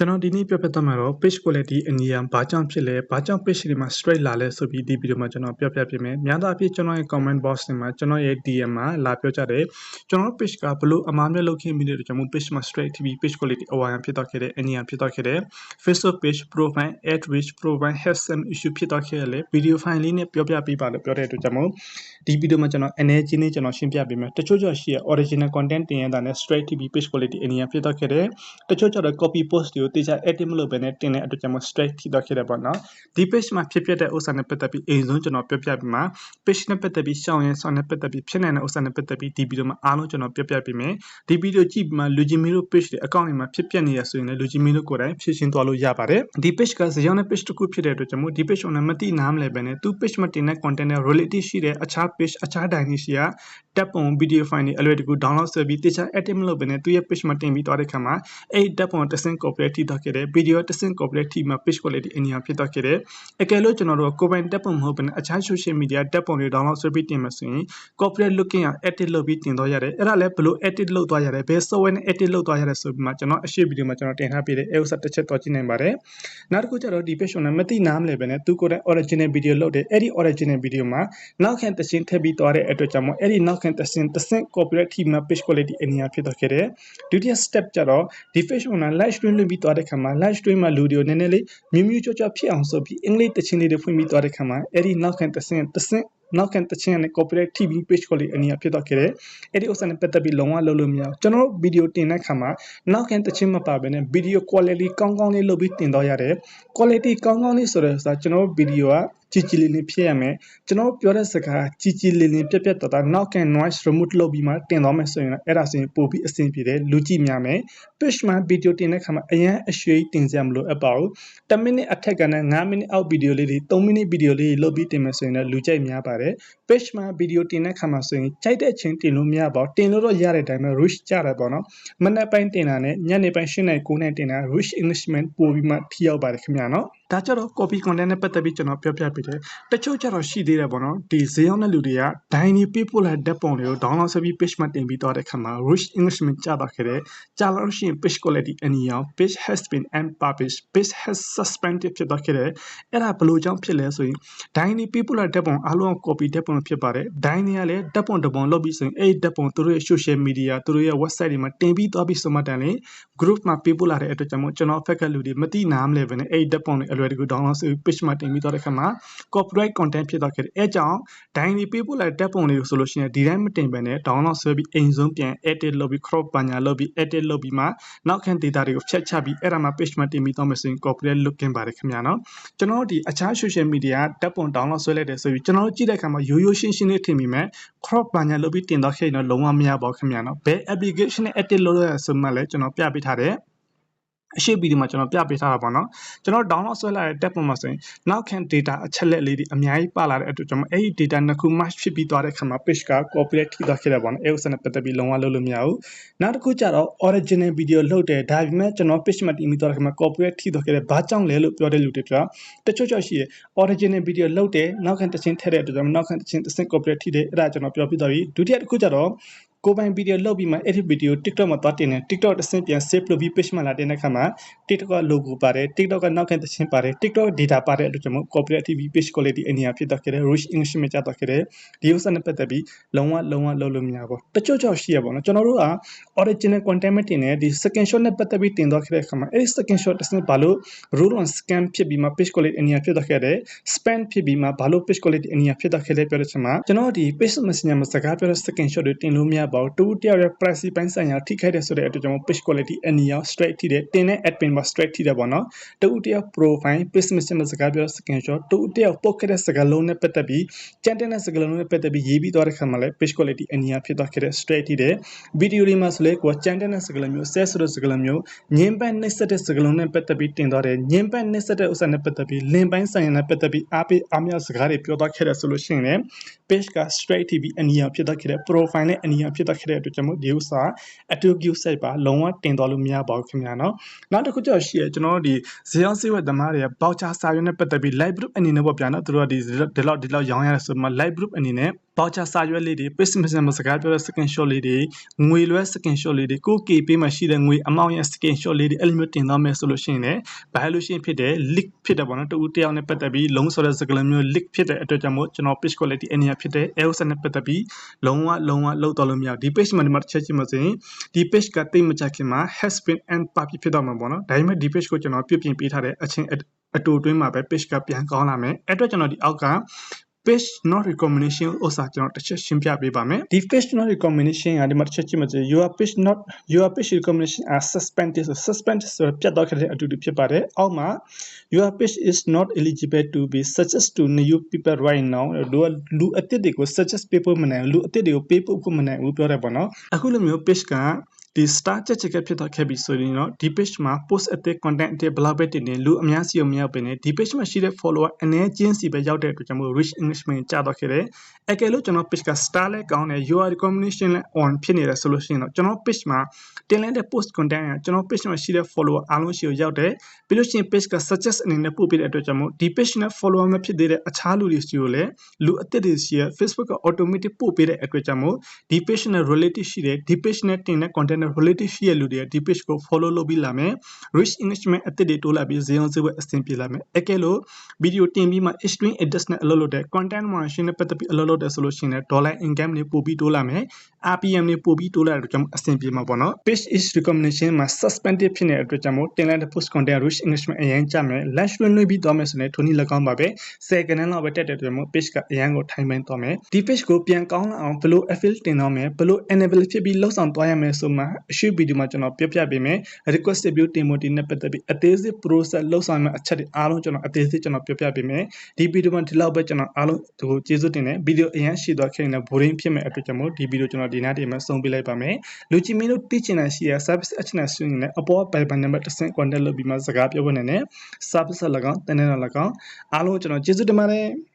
ကျွန်တော်ဒီနေ့ပြောပြသွားမှာတော့ page quality အနည်းအောင်ဘာကြောင့်ဖြစ်လဲဘာကြောင့် page တွေမှာ straight လာလဲဆိုပြီးဒီဗီဒီယိုမှာကျွန်တော်ပြောပြပေးမယ်များသောအားဖြင့်ကျွန်တော်ရဲ့ comment box တွေမှာကျွန်တော်ရဲ့ DM မှာလာပြောကြတယ်ကျွန်တော် page ကဘလို့အမှားမျိုးလုပ်ခဲ့မိတဲ့ကျွန်တော် page မှာ straight TV page quality အဝါရဖြစ်တော့ခဲ့တဲ့အနည်းအောင်ဖြစ်တော့ခဲ့တဲ့ Facebook page profile ad reach profile has some issue ဖြစ်တော့ခဲ့လေ video file လေးနဲ့ပြောပြပေးပါလို့ပြောတဲ့အတွက်ကြောင့်မို့ဒီဗီဒီယိုမှာကျွန်တော်အနေချင်းလေးကျွန်တော်ရှင်းပြပေးမယ်တချို့ကြောင့်ရှိရ original content တင်ရတာနဲ့ straight TV page quality အနည်းအောင်ဖြစ်တော့ခဲ့တဲ့တချို့ကြောင့် copy post တွေကိုတေချာ edit မလုပ်ဘဲနဲ့တင်တဲ့အတွက်ကြောင့် straight ထိတော့ခဲ့တယ်ပေါ့နော်ဒီ page မှာဖြစ်ပျက်တဲ့ဥစ္စာနဲ့ပတ်သက်ပြီးအိမ်ဆုံးကျွန်တော်ပြောပြပြီးမှ page နဲ့ပတ်သက်ပြီးရှောင်းရင်ဆောင်းနဲ့ပတ်သက်ပြီးဖြစ်နိုင်တဲ့ဥစ္စာနဲ့ပတ်သက်ပြီးဒီဗီဒီယိုမှာအားလုံးကျွန်တော်ပြောပြပေးမယ်ဒီဗီဒီယိုကြည့်ပြီးမှလူကြီးမီတို့ page တွေအကောင့်တွေမှာဖြစ်ပျက်နေရဆိုရင်လည်းလူကြီးမီတို့ကိုယ်တိုင်ဖြည့်ရှင်းသွားလို့ရပါတယ်ဒီ page ကဇယောင်းတဲ့ page တစ်ခုဖြစ်တဲ့အတွက်ကြောင့်မို့ဒီ page ကိုလည်းမသိနားမလဲပဲနဲ့သူ page မှာတင်တဲ့ content နဲ့ related ရှိတဲ့အခြား page အခြား dynamic ရှိရာတပ်ပုံ video file တွေအလွယ်တကူ download ဆွဲပြီးတခြား edit မလုပ်ဘဲနဲ့သူရဲ့ page မှာတင်ပြီးသွားတဲ့ခါမှာအဲ့ဒီတပ်ပုံတစ်ဆင့် copyright ထိတော့ခဲ့တယ် video တစ်ဆင့် copyright ထိမှာ page quality အနည်းဖြစ်တော့ခဲ့တယ်အကယ်လို့ကျွန်တော်တို့ကိုပိုင်တပ်ပုံမဟုတ်ဘဲနဲ့အခြား social media တပ်ပုံတွေ download ဆွဲပြီးတင်မှာဆိုရင် copyright looking အောင် edit လုပ်ပြီးတင်တော့ရတယ်အဲ့ဒါလည်းဘယ်လို edit လုပ်သွားရတယ်ဘယ် software နဲ့ edit လုပ်သွားရတယ်ဆိုပြီးမှကျွန်တော်အရှိဗီဒီယိုမှာကျွန်တော်တင်ထားပေးတယ်အဲ့ဥစ္စာတစ်ချက်တော့ကြည့်နိုင်ပါတယ်နောက်တစ်ခုကျတော့ဒီ page နဲ့မသိနားမလဲပဲနဲ့သူကိုယ်တိုင် original video လုပ်တယ်အဲ့ဒီ original video မှာနောက်ခံတခြင်းထည့်ပြီးသွားတဲ့အတွက်ကြောင့်မို့အဲ့ဒီနောက်ခံတခြင်းတစ်ဆင့် copyright ထိမှာ page quality အနည်းဖြစ်တော့ခဲ့တယ်ဒုတိယ step ကျတော့ဒီ page မှာ live stream လုပ်ပြီးသွားတဲ့ခါမှာ live stream မှာလူတွေကိုနည်းနည်းလေးမြူးမြူးကြောကြောဖြစ်အောင်ဆိုပြီးအင်္ဂလိပ်တခြင်းလေးတွေဖွင့်ပြီးသွားတဲ့ခါမှာအဲ့ဒီနောက်ခံတခြင်းတစ်ဆင့်နောက်ကန်တချင်းနဲ့ copyright TV page ကိုလေးအနည်းဖြစ်တော့ခဲ့တယ်။အဲ့ဒီဥစ္စာနဲ့ပတ်သက်ပြီးလုံးဝလုပ်လို့မရဘူး။ကျွန်တော်တို့ဗီဒီယိုတင်တဲ့ခါမှာနောက်ကန်တချင်းမပါဘဲနဲ့ဗီဒီယို quality ကောင်းကောင်းလေးလုပ်ပြီးတင်တော့ရတယ်။ quality ကောင်းကောင်းလေးဆိုတဲ့ဥစ္စာကျွန်တော်တို့ဗီဒီယိုက ကြည်ကြည်လင်လင်ဖြစ်ရမယ်ကျွန်တော်ပြောတဲ့စကားကြည်ကြည်လင်လင်ပြက်ပြက်တသားနောက်ကန် noise remove လုပ်ပြီးမှတင်သွားမယ်ဆိုရင်အဲ့ဒါဆိုရင်ပို့ပြီးအဆင်ပြေတယ်လူကြည့်များမယ် page မှာ video တင်တဲ့ခါမှာအရန်အရွှေတင်စရာမလိုအပ်ပါဘူး10 minute အထက်ကနဲ့9 minute အောက် video လေးတွေ3 minute video လေးတွေလုပ်ပြီးတင်မယ်ဆိုရင်လည်းလူကြိုက်များပါတယ် page မှာ video တင်တဲ့ခါမှာဆိုရင်ကြိုက်တဲ့အချိန်တင်လို့မရပါဘူးတင်လို့တော့ရတဲ့အတိုင်းပဲ rush ကြတယ်ပေါ့နော်မနေ့ပိုင်းတင်တာနဲ့ညနေပိုင်း8နိုင်9နိုင်တင်တာ rush englishment ပို့ပြီးမှထိရောက်ပါတယ်ခင်ဗျာနော် ဒါကြတော့ copy content နဲ့ပတ်သက်ပြီးကျွန်တော်ပြောပြပေးတယ်တချို့ကျတော့ရှိသေးတယ်ပေါ့နော်ဒီဈေးရောက်တဲ့လူတွေကဒိုင်းနေပေးပို့လာတဲ့ပုံတွေကို download ဆက်ပြီး page မှာတင်ပြီးတော့တဲ့ခါမှာ rush englishment ကြတော့ခဲ့တယ်ကြာလို့ရှိရင် page quality အနည်းအောင် page has been unpublished page has suspended ဖြစ်တော့ခဲ့တယ်အဲ့ဒါဘယ်လိုကြောင့်ဖြစ်လဲဆိုရင်ဒိုင်းနေပေးပို့လာတဲ့ပုံအားလုံး copy တဲ့ပုံဖြစ်ပါတယ်ဒိုင်းနေကလည်းဓာတ်ပုံတစ်ပုံလုပ်ပြီးဆိုရင်အဲ့ဒီဓာတ်ပုံသူတို့ရဲ့ social media သူတို့ရဲ့ website တွေမှာတင်ပြီးသွားပြီးဆိုမှတန်လေ group မှာပေးပို့လာတဲ့အတွက်ကြောင့်မို့ကျွန်တော်ဖက်ကလူတွေမသိနားမလဲပဲနဲ့အဲ့ဒီဓာတ်ပုံတွေအလွယ်တကူ download ဆိုပြီး page မှာတင်ပြီးသွားတဲ့ခါမှာ copyright content ဖြစ်သွားခဲ့တယ်အဲကြောင့်ဒိုင်းဒီပေးပို့လာတဲ့ဓာတ်ပုံတွေကိုဆိုလို့ရှိရင်ဒီတိုင်းမတင်ပဲနဲ့ download ဆွဲပြီးအိမ်ဆုံးပြန် edit လုပ်ပြီး crop ပါညာလုပ်ပြီး edit လုပ်ပြီးမှနောက်ခံ data တွေကိုဖြတ်ချပြီးအဲ့ဒါမှ page မှာတင်ပြီးတော့မယ်ဆိုရင် copyright looking ပါတယ်ခင်ဗျာနော်ကျွန်တော်တို့ဒီအခြား social media ဓာတ်ပုံ download ဆွဲလိုက်တယ်ဆိုပြီးကျွန်တော်တို့ကြည့်တဲ့အခါမှာရိုးရိုးရှင်းရှင်းလေးထင်မိမယ် crop ပါညာလုပ်ပြီးတင်တော့ခဲ့ရင်တော့လုံးဝမရပါဘူးခင်ဗျာနော်ဘယ် application နဲ့ edit လုပ်ရဆိုမှလည်းကျွန်တော်ပြပေးထားတယ် အရှိဗီဒီယိုမှာကျွန်တော်ပြပေးထားတာပေါ့နော်ကျွန်တော် download ဆွဲလာတဲ့ tab ပေါ်မှာဆိုရင်နောက်ခံ data အချက်လက်လေးတွေအများကြီးပါလာတဲ့အတွက်ကျွန်တော်အဲ့ဒီ data နှစ်ခု match ဖြစ်ပြီးသွားတဲ့ခါမှာ page က copyright ထိသွားခဲ့တယ်ပေါ့နော်အဲ့ဥစ္စာနဲ့ပတ်သက်ပြီးလုံးဝလုပ်လို့မရဘူးနောက်တစ်ခုကျတော့ original video လုပ်တယ်ဒါပေမဲ့ကျွန်တော် page မှာတင်ပြီးသွားတဲ့ခါမှာ copyright ထိသွားခဲ့တယ်ဘာကြောင့်လဲလို့ပြောတဲ့လူတွေကတချို့ချို့ရှိတယ် original video လုပ်တယ်နောက်ခံတခြင်းထည့်တဲ့အတွက်ကြောင့်နောက်ခံတခြင်းတစ်ဆင့် copyright ထိတယ်အဲ့ဒါကျွန်တော်ပြောပြသွားပြီဒုတိယတစ်ခုကျတော့ ကိုပိုင်ဗီဒီယိုလုပ်ပြီးမှအဲ့ဒီဗီဒီယို TikTok မှာသွားတင်တယ် TikTok တစ်ဆင့်ပြန် save လုပ်ပြီး page မှာလာတင်တဲ့ခါမှာ TikTok က logo ပါတယ် TikTok ကနောက်ခံသချင်းပါတယ် TikTok data ပါတဲ့အတွက်ကြောင့်မို့ copyright TV page quality အနည်းဖြစ်တော့ခဲ့တယ် rush english မှာကျတော့ခဲ့တယ်ဒီဥစ္စာနဲ့ပတ်သက်ပြီးလုံးဝလုံးဝလုပ်လို့မရဘူးတချို့ကြောင့်ရှိရပါတော့ကျွန်တော်တို့က original content မတင်နဲ့ဒီ second shot နဲ့ပတ်သက်ပြီးတင်တော့ခဲ့တဲ့အခါမှာအဲ့ဒီ second shot တစ်ဆင့်ဘာလို့ rule on scam ဖြစ်ပြီးမှ page quality အနည်းဖြစ်တော့ခဲ့တယ် spam ဖြစ်ပြီးမှဘာလို့ page quality အနည်းဖြစ်တော့ခဲ့လဲပြောတဲ့ချက်မှာကျွန်တော်ဒီ page messenger မှာစကားပြောတဲ့ second shot တွေတင်လို့မရပါဘူးတူတယောက်ရဲ့ privacy ပိုင်းဆိုင်ရာထိခိုက်တဲ့ဆိုတဲ့အတွက်ကြောင့် page quality အနည်းအောင် straight ထိတယ်တင်တဲ့ admin မှာ straight ထိတယ်ပေါ့နော်တူတယောက် profile page messenger မှာစကားပြောတဲ့ second shot တူတယောက် post ခဲ့တဲ့စကားလုံးနဲ့ပတ်သက်ပြီးကြမ်းတဲ့စကားလုံးနဲ့ပတ်သက်ပြီးရေးပြီးသွားတဲ့ခါမှာလည်း page quality အနည်းဖြစ်သွားခဲ့တဲ့ straight ထိတယ်ဗီဒီယိုတွေမှာဆိုလေကိုကြမ်းတဲ့စကားလုံးမျိုး set ဆိုတဲ့စကားလုံးမျိုးညင်ပန်းနှိမ့်ဆက်တဲ့စကားလုံးနဲ့ပတ်သက်ပြီးတင်သွားတယ်ညင်ပန်းနှိမ့်ဆက်တဲ့ဥစ္စာနဲ့ပတ်သက်ပြီးလင်ပိုင်းဆိုင်ရာနဲ့ပတ်သက်ပြီးအားပေးအားမရစကားတွေပြောသွားခဲ့တဲ့ဆိုလို့ရှိရင်လည်း page က straight TV အနည်းဖြစ်သွားခဲ့တဲ့ profile နဲ့အနည်းဖြစ်သွားခဲ့တဲ့အတွက်ကြောင့်မို့ဒီဥစ္စာအတူတူ site ပါလုံးဝတင်သွားလို့မရပါဘူးခင်ဗျာနော်နောက်တစ်ခုကျတော့ရှိရကျွန်တော်တို့ဒီဇေယောင်းစေးဝက်သမားတွေက voucher စာရွက်နဲ့ပတ်သက်ပြီး live group အနေနဲ့ပေါ့ဗျာနော်သူတို့ကဒီဒီလောက်ဒီလောက်ရောင်းရတယ်ဆိုမှ live group အနေနဲ့ voucher စာရွက်လေးတွေ page messenger စကားပြောတဲ့ skin shot လေးတွေငွေလွှဲ skin shot လေးတွေကို K ပေးမှရှိတဲ့ငွေအမောင့်ရဲ့ skin shot လေးတွေအဲ့လိုမျိုးတင်သွားမယ်ဆိုလို့ရှိရင်လည်းဘာလို့ရှိရင်ဖြစ်တယ် leak ဖြစ်တယ်ပေါ့နော်တူတူတယောက်နဲ့ပတ်သက်ပြီးလုံးဆိုတဲ့စကားလုံးမျိုး leak ဖြစ်တဲ့အတွက်ကြောင့်မို့ကျွန်တော် page quality အနေနဲ့ဖြစ်တဲ့ AOS နဲ့ပတ်သက်ပြီးလုံးဝလုံးဝလောက်တော်လို့မရဘူးဒီ page မှာဒီမှာတစ်ချက်ကြည့်မှဆိုရင်ဒီ page ကတိတ်မကြခင်မှာ has been and ပါပြဖြစ်တော့မှာပေါ့နော်ဒါပေမဲ့ဒီ page ကိုကျွန်တော်ပြုပြင်ပေးထားတဲ့အချင်းအတူတွင်းမှာပဲ page ကပြန်ကောင်းလာမယ်အဲ့အတွက်ကျွန်တော်ဒီအောက်က page not recommendation ဥစ္စာကျွန်တော်တစ်ချက်ရှင်းပြပေးပါမယ်ဒီ page not recommendation ကဒီမှာတစ်ချက်ကြည့်မှဆို your page not your page recommendation are suspended ဆို suspended ဆိုတော့ပြတ်တော့ခဲ့တဲ့အတူတူဖြစ်ပါတယ်အောက်မှာ your page is not eligible to be suggest to new people right now လူကလူအသစ်တွေကို suggest ပေးဖို့မနိုင်ဘူးလူအသစ်တွေကိုပေးဖို့ဖို့မနိုင်ဘူးပြောတယ်ပေါ့နော်အခုလိုမျိုး page က ဒီ star ချက်ချက်ကဖြစ်တော့ခဲ့ပြီဆိုရင်တော့ဒီ page မှာ post အသစ် content အသစ်ဘယ်လောက်ပဲတင်နေလူအများစီကိုမရောက်ပင်နေဒီ page မှာရှိတဲ့ follower အနည်းချင်းစီပဲရောက်တဲ့အတွက်ကြောင့်မို့ reach engagement ကျတော့ခဲ့တယ်အကယ်လို့ကျွန်တော် page က star လဲကောင်းတယ် your recommendation လဲ on ဖြစ်နေတယ်ဆိုလို့ရှိရင်တော့ကျွန်တော် page မှာတင်လိုက်တဲ့ post content ကကျွန်တော် page မှာရှိတဲ့ follower အားလုံးရှိကိုရောက်တယ်ပြီးလို့ရှိရင် page က suggest အနေနဲ့ပို့ပေးတဲ့အတွက်ကြောင့်မို့ဒီ page နဲ့ follower မဖြစ်သေးတဲ့အခြားလူတွေစီကိုလည်းလူအသစ်တွေစီရဲ့ Facebook က automatic ပို့ပေးတဲ့အတွက်ကြောင့်မို့ဒီ page နဲ့ related ရှိတယ်ဒီ page နဲ့တင်တဲ့ content နဲ့ related ရှိတဲ့လူတွေကဒီ page ကို follow လုပ်ပြီးလာမယ် reach engagement အသစ်တွေတိုးလာပြီးဇေယျဇေဝအဆင်ပြေလာမယ်အကယ်လို့ video တင်ပြီးမှ extreme edits နဲ့အလုပ်လုပ်တဲ့ content moderation နဲ့ပတ်သက်ပြီးအလုပ်လုပ်တဲ့ဆိုလို့ရှိရင်လည်း dollar income တွေပို့ပြီးတိုးလာမယ် RPM တွေပို့ပြီးတိုးလာတဲ့အတွက်ကြောင့်အဆင်ပြေမှာပေါ့နော် page is recommendation မှာ suspended ဖြစ်နေတဲ့အတွက်ကြောင့်မို့တင်လိုက်တဲ့ post content reach engagement အရင်ကျမယ် launch လွှင့်လွှင့်ပြီးသွားမယ်ဆိုရင်ထိုနည်း၎င်းပါပဲ10ကနန်းလောက်ပဲတက်တဲ့အတွက်ကြောင့်မို့ page ကအရင်ကိုထိုင်ပန်းသွားမယ်ဒီ page ကိုပြန်ကောင်းလာအောင်ဘယ်လို affiliate တင်တော့မယ်ဘယ်လို enable ဖြစ်ပြီးလောက်ဆောင်သွားရမယ်ဆိုမှအရှိ video မှာကျွန်တော်ပြပြပေးမယ် request view တင်ဖို့ဒီနဲ့ပတ်သက်ပြီးအသေးစိတ် process လောက်ဆောင်မယ့်အချက်တွေအားလုံးကျွန်တော်အသေးစိတ်ကျွန်တော်ပြပြပေးမယ်ဒီ video မှာဒီလောက်ပဲကျွန်တော်အားလုံးဒီကိုကျေးဇူးတင်တယ် video အရင်ရှိသွားခဲ့ရင်လည်း boring ဖြစ်မဲ့အတွက်ကြောင့်မို့ဒီ video ကျွန်တော်ဒီနေ့ဒီမှာဆုံးပြလိုက်ပါမယ်လူချင်းမင်းတို့သိချင်တာရှိရ service အချက်နဲ့ဆွေးနွေးနေအပေါ် Viber number တစ်ဆင့် contact လုပ်ပြီးမှစကားပြောဖို့နေတယ် service ၎င်းတန်းတန်း၎င်းအားလုံးကျွန်တော်ကျေးဇူးတင်ပါတယ်